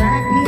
black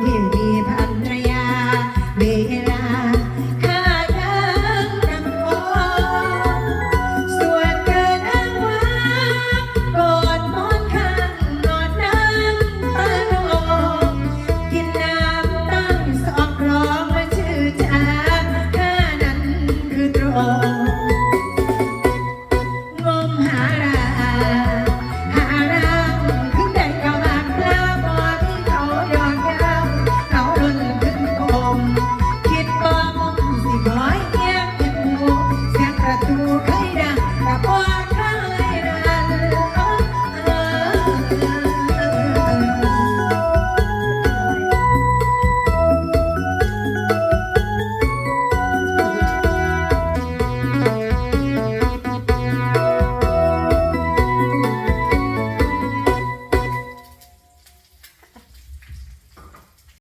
เพียงมีพัน